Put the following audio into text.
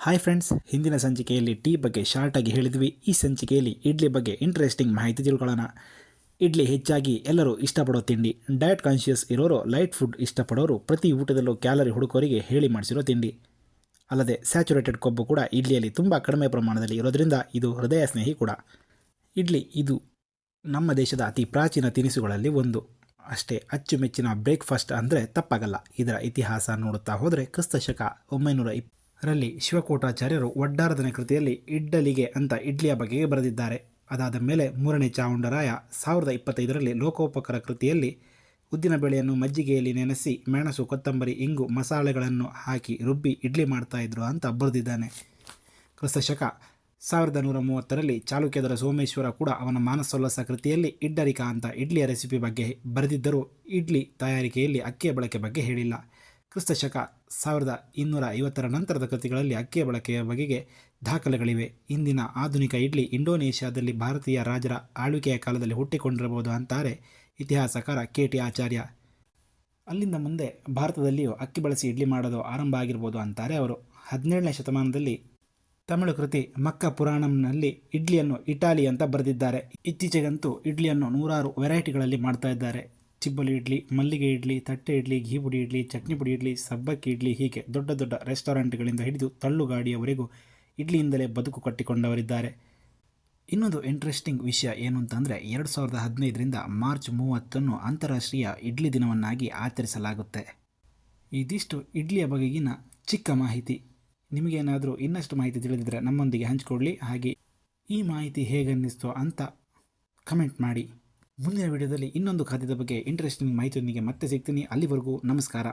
Hi friends ಹಿಂದಿನ ಸಂಚಿಕೆಯಲ್ಲಿ tea ಬಗ್ಗೆ ಶಾರ್ಟಾಗಿ ಹೇಳಿದ್ವಿ. ಈ ಸಂಚಿಕೆಯಲ್ಲಿ ಇಡ್ಲಿ ಬಗ್ಗೆ ಇಂಟ್ರೆಸ್ಟಿಂಗ್ ಮಾಹಿತಿ ತಿಳ್ಕೊಳ್ಳೋಣ. ಇಡ್ಲಿ ಹೆಚ್ಚಾಗಿ ಎಲ್ಲರೂ ಇಷ್ಟಪಡೋ ತಿಂಡಿ. ಡಯಟ್ ಕಾನ್ಷಿಯಸ್ ಇರೋರು ಲೈಟ್ ಫುಡ್ ಇಷ್ಟಪಡೋರು ಪ್ರತಿ ಊಟದಲ್ಲೂ ಕ್ಯಾಲರಿ ಹುಡುಕೋರಿಗೆ ಹೇಳಿ ಮಾಡಿಸಿರೋ ತಿಂಡಿ. ಅಲ್ಲದೆ ಸ್ಯಾಚುರೇಟೆಡ್ ಕೊಬ್ಬು ಕೂಡ ಇಡ್ಲಿಯಲ್ಲಿ ತುಂಬ ಕಡಿಮೆ ಪ್ರಮಾಣದಲ್ಲಿ ಇರೋದ್ರಿಂದ ಇದು ಹೃದಯ ಸ್ನೇಹಿ ಕೂಡ. ಇಡ್ಲಿ ಇದು ನಮ್ಮ ದೇಶದ ಅತಿ ಪ್ರಾಚೀನ ತಿನಿಸುಗಳಲ್ಲಿ ಒಂದು. ಅಷ್ಟೇ ಅಚ್ಚುಮೆಚ್ಚಿನ ಬ್ರೇಕ್ಫಾಸ್ಟ್ ಅಂದರೆ ತಪ್ಪಾಗಲ್ಲ. ಇದರ ಇತಿಹಾಸ ನೋಡುತ್ತಾ ಹೋದರೆ ಕ್ರಿಸ್ತ ಶಕ ಒಂಬೈನೂರ ಇಪ್ಪರಲ್ಲಿ ಶಿವಕೋಟಾಚಾರ್ಯರು ಒಡ್ಡಾರದನ ಕೃತಿಯಲ್ಲಿ ಇಡ್ಡಲಿಗೆ ಅಂತ ಇಡ್ಲಿಯ ಬಗೆಗೆ ಬರೆದಿದ್ದಾರೆ. ಅದಾದ ಮೇಲೆ ಮೂರನೇ ಚಾವುಂಡರಾಯ ಸಾವಿರದ ಇಪ್ಪತ್ತೈದರಲ್ಲಿ ಲೋಕೋಪಕರ ಕೃತಿಯಲ್ಲಿ ಉದ್ದಿನ ಬೆಳೆಯನ್ನು ಮಜ್ಜಿಗೆಯಲ್ಲಿ ನೆನೆಸಿ ಮೆಣಸು, ಕೊತ್ತಂಬರಿ, ಇಂಗು, ಮಸಾಲೆಗಳನ್ನು ಹಾಕಿ ರುಬ್ಬಿ ಇಡ್ಲಿ ಮಾಡ್ತಾಯಿದ್ರು ಅಂತ ಬರೆದಿದ್ದಾನೆ. ಕ್ರಿಸ್ತಶಕ ಸಾವಿರದ ನೂರ ಮೂವತ್ತರಲ್ಲಿ ಚಾಲುಕ್ಯದರ ಸೋಮೇಶ್ವರ ಕೂಡ ಅವನ ಮಾನಸೋಲ್ಲಾಸ ಕೃತಿಯಲ್ಲಿ ಇಡ್ಡರಿಕ ಅಂತ ಇಡ್ಲಿಯ ರೆಸಿಪಿ ಬಗ್ಗೆ ಬರೆದಿದ್ದರೂ ಇಡ್ಲಿ ತಯಾರಿಕೆಯಲ್ಲಿ ಅಕ್ಕಿಯ ಬಳಕೆ ಬಗ್ಗೆ ಹೇಳಿಲ್ಲ. ಕ್ರಿಸ್ತ ಶಕ ಸಾವಿರದ ಇನ್ನೂರ ಐವತ್ತರ ನಂತರದ ಕೃತಿಗಳಲ್ಲಿ ಅಕ್ಕಿಯ ಬಳಕೆಯ ಬಗೆಗೆ ದಾಖಲೆಗಳಿವೆ. ಇಂದಿನ ಆಧುನಿಕ ಇಡ್ಲಿ ಇಂಡೋನೇಷ್ಯಾದಲ್ಲಿ ಭಾರತೀಯ ರಾಜರ ಆಳ್ವಿಕೆಯ ಕಾಲದಲ್ಲಿ ಹುಟ್ಟಿಕೊಂಡಿರಬಹುದು ಅಂತಾರೆ ಇತಿಹಾಸಕಾರ ಕೆ ಟಿ ಆಚಾರ್ಯ. ಅಲ್ಲಿಂದ ಮುಂದೆ ಭಾರತದಲ್ಲಿಯೂ ಅಕ್ಕಿ ಬಳಸಿ ಇಡ್ಲಿ ಮಾಡೋದು ಆರಂಭ ಆಗಿರ್ಬೋದು ಅಂತಾರೆ ಅವರು. ಹದಿನೇಳನೇ ಶತಮಾನದಲ್ಲಿ ತಮಿಳು ಕೃತಿ ಮಕ್ಕ ಪುರಾಣಂನಲ್ಲಿ ಇಡ್ಲಿಯನ್ನು ಇಟಾಲಿ ಅಂತ ಬರೆದಿದ್ದಾರೆ. ಇತ್ತೀಚೆಗಂತೂ ಇಡ್ಲಿಯನ್ನು ನೂರಾರು ವೆರೈಟಿಗಳಲ್ಲಿ ಮಾಡ್ತಾ ಇದ್ದಾರೆ. ಚಿಬ್ಬಲಿ ಇಡ್ಲಿ, ಮಲ್ಲಿಗೆ ಇಡ್ಲಿ, ತಟ್ಟೆ ಇಡ್ಲಿ, ಘೀ ಪುಡಿ ಇಡ್ಲಿ, ಚಟ್ನಿ ಪುಡಿ ಇಡ್ಲಿ, ಸಬ್ಬಕ್ಕಿ ಇಡ್ಲಿ ಹೀಗೆ ದೊಡ್ಡ ದೊಡ್ಡ ರೆಸ್ಟೋರೆಂಟ್ಗಳಿಂದ ಹಿಡಿದು ತಳ್ಳುಗಾಡಿಯವರೆಗೂ ಇಡ್ಲಿಯಿಂದಲೇ ಬದುಕು ಕಟ್ಟಿಕೊಂಡವರಿದ್ದಾರೆ. ಇನ್ನೊಂದು ಇಂಟ್ರೆಸ್ಟಿಂಗ್ ವಿಷಯ ಏನು ಅಂತಂದರೆ ಎರಡು ಸಾವಿರದ ಹದಿನೈದರಿಂದ ಮಾರ್ಚ್ ಮೂವತ್ತನ್ನು ಅಂತಾರಾಷ್ಟ್ರೀಯ ಇಡ್ಲಿ ದಿನವನ್ನಾಗಿ ಆಚರಿಸಲಾಗುತ್ತೆ. ಇದಿಷ್ಟು ಇಡ್ಲಿಯ ಬಗೆಗಿನ ಚಿಕ್ಕ ಮಾಹಿತಿ. ನಿಮಗೇನಾದರೂ ಇನ್ನಷ್ಟು ಮಾಹಿತಿ ತಿಳಿದಿದ್ದರೆ ನಮ್ಮೊಂದಿಗೆ ಹಂಚಿಕೊಳ್ಳಿ. ಹಾಗೆ ಈ ಮಾಹಿತಿ ಹೇಗನ್ನಿಸ್ತೋ ಅಂತ ಕಮೆಂಟ್ ಮಾಡಿ. ಮುಂದಿನ ವಿಡಿಯೋದಲ್ಲಿ ಇನ್ನೊಂದು ಖಾದ್ಯದ ಬಗ್ಗೆ ಇಂಟ್ರೆಸ್ಟಿಂಗ್ ಮಾಹಿತಿಯೊಂದಿಗೆ ಮತ್ತೆ ಸಿಗ್ತೀನಿ. ಅಲ್ಲಿವರೆಗೂ ನಮಸ್ಕಾರ.